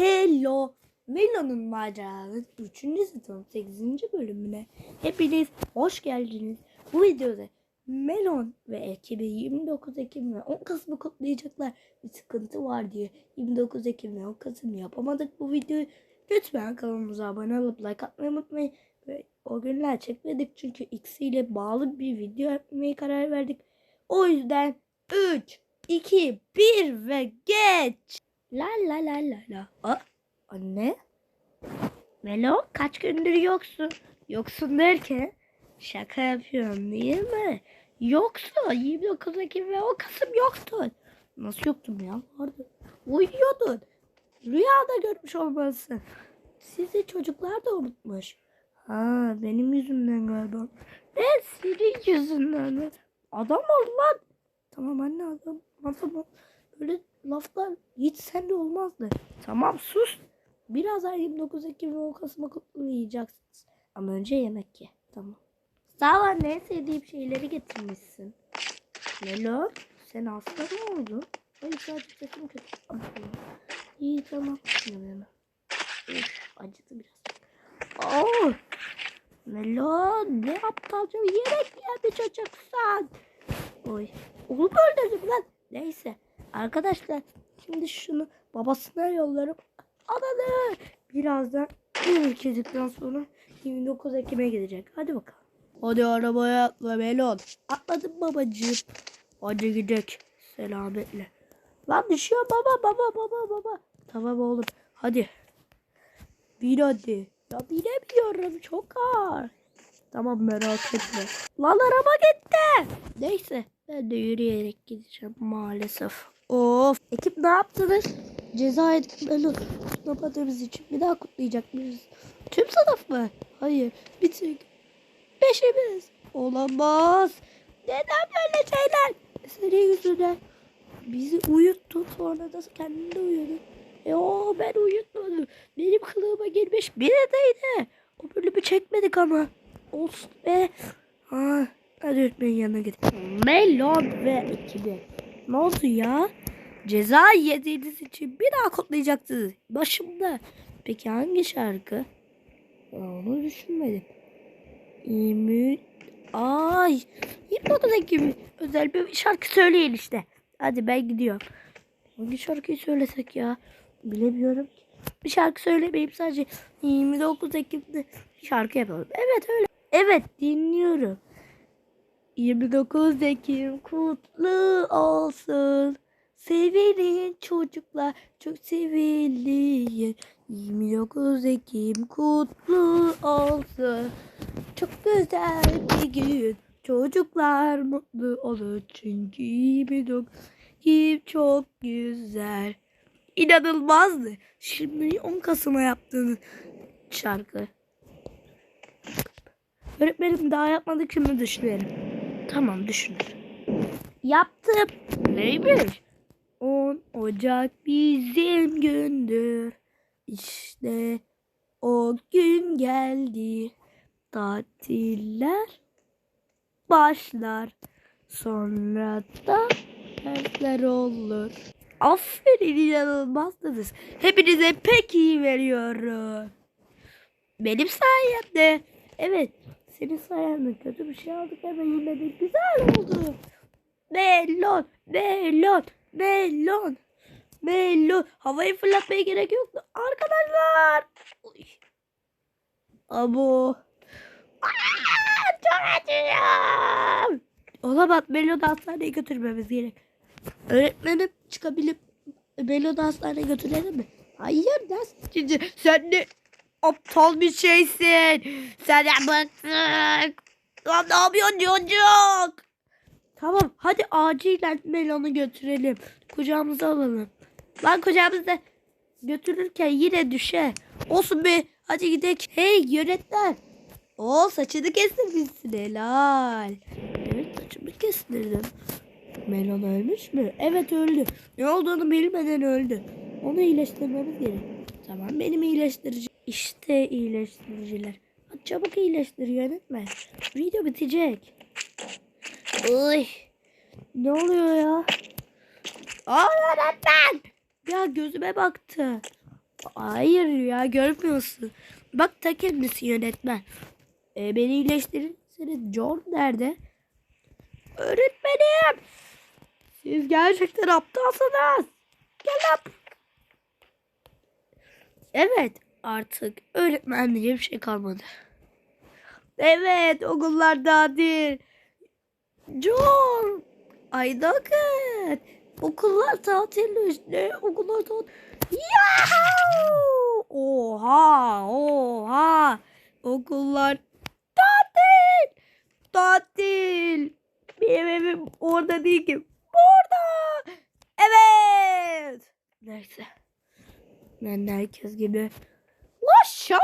Hello. Melon'un maceralarının 3. sezon 8. bölümüne hepiniz hoş geldiniz. Bu videoda Melon ve ekibi 29 Ekim ve 10 Kasım'ı kutlayacaklar. Bir sıkıntı var diye 29 Ekim ve 10 Kasım yapamadık bu videoyu. Lütfen kanalımıza abone olup like atmayı unutmayın. Ve o günler çekmedik çünkü X ile bağlı bir video yapmaya karar verdik. O yüzden 3, 2, 1 ve geç. La la la la la. Aa, anne? Melo kaç gündür yoksun? Yoksun derken şaka yapıyorum değil mi? Yoksun. 29 Ekim ve 10 Kasım yoktun. Nasıl yoktum ya? Vardı. Uyuyordun. Rüyada görmüş olmalısın. Sizi çocuklar da unutmuş. Ha benim yüzümden galiba. Ne senin yüzünden mi? Adam ol lan. Tamam anne adam. Adam ol. Böyle laflar hiç sende olmazdı. Tamam sus. Birazdan 29 Ekim ve 10 Kasım'ı kutlayacaksınız. Ama önce yemek ye. Tamam. Sağ ol anne. Sevdiğim şeyleri getirmişsin. Melo sen hasta mı oldun? Hayır sadece sesim kötü. İyi tamam. Yemeğime. Acıdı biraz. Oh! Melo ne aptalca yemek yedi çocuksan. Oy. Onu mu öldürdüm lan? Neyse. Arkadaşlar şimdi şunu babasına yollarım. Ananı. Birazdan yedikten sonra 29 Ekim'e gidecek. Hadi bakalım. Hadi arabaya atla Melon. Atladım babacığım. Hadi gidelim. Selametle. Lan düşüyor baba baba baba baba. Tamam oğlum. Hadi. Bin hadi. Ya binemiyorum çok ağır. Tamam merak etme. Lan araba gitti. Neyse ben de yürüyerek gideceğim maalesef. Of. Ekip ne yaptınız? Ceza Melon kutlamadığımız için bir daha kutlayacak mıyız? Tüm sınıf mı? Hayır. Bir tek. Beşimiz. Olamaz. Neden böyle şeyler? Senin yüzünden. Bizi uyuttun sonra da kendin de uyudun. E o ben uyutmadım. Benim kılığıma girmiş birideydi. O bölümü çekmedik ama. Olsun be. Ha, hadi öğretmenin yanına git. Melon ve ekibi. Ne oldu ya? Ceza yediğiniz için bir daha kutlayacaksınız. Başımda. Peki hangi şarkı? Onu düşünmedim. İmit. Ay. 29 Ekim özel bir şarkı söyleyin işte. Hadi ben gidiyorum. Hangi şarkıyı söylesek ya? Bilemiyorum ki. Bir şarkı söylemeyeyim sadece 29 Ekim'de şarkı yapalım. Evet öyle. Evet dinliyorum. 29 Ekim kutlu olsun. Sevilin çocuklar çok sevilin. 29 Ekim kutlu olsun. Çok güzel bir gün. Çocuklar mutlu olur çünkü 29 Ekim çok güzel. İnanılmazdı. Şimdi 10 Kasım'a yaptığınız şarkı. Öğretmenim daha yapmadık şimdi düşünelim. Tamam düşünür. Yaptım. Neymiş? 10 Ocak bizim gündür. İşte o gün geldi. Tatiller başlar. Sonra da dersler olur. Aferin inanılmazdınız. Hepinize pek iyi veriyorum. Benim sayemde. Evet. Senin sayende kötü bir şey aldık ama yine de güzel oldu. Melon, melon, melon, melon. Havayı fırlatmaya gerek yoktu. Arkadaşlar. Uy. Abo. Aa, çok acıyor. Olamaz. Melon'u hastaneye götürmemiz gerek. Öğretmenim çıkabilip Melon'u hastaneye götürelim mi? Hayır? Şimdi sen ne aptal bir şeysin. Senden bıktık. Lan ne yapıyorsun çocuk? Tamam hadi acilen Melon'u götürelim. Kucağımıza alalım. Lan kucağımızda götürürken yine düşe. Olsun be hadi gidelim. Hey yönetmen. O saçını kestirmişsin helal. Evet saçımı kestirdim. Melon ölmüş mü? Evet öldü. Ne olduğunu bilmeden öldü. Onu iyileştirmemiz gerek. Tamam benim iyileştirici. İşte iyileştiriciler. Hadi çabuk iyileştir yönetmen. Video bitecek. Uy. Ne oluyor ya? Yönetmen. Ya gözüme baktı. Hayır ya görmüyorsun. Bak ta kendisi yönetmen. E, beni iyileştirirseniz John nerede? Öğretmenim. Siz gerçekten aptalsınız. Gel lan. Evet artık öğretmen diye bir şey kalmadı. Evet okullar tatil. John. Ay Nugget. Okullar tatil işte. Okullar tatil. Yahoo! Oha oha. Okullar tatil. Tatil. Benim evim orada değil ki. Burada. Evet. Neyse. Ben herkes gibi. Laşa.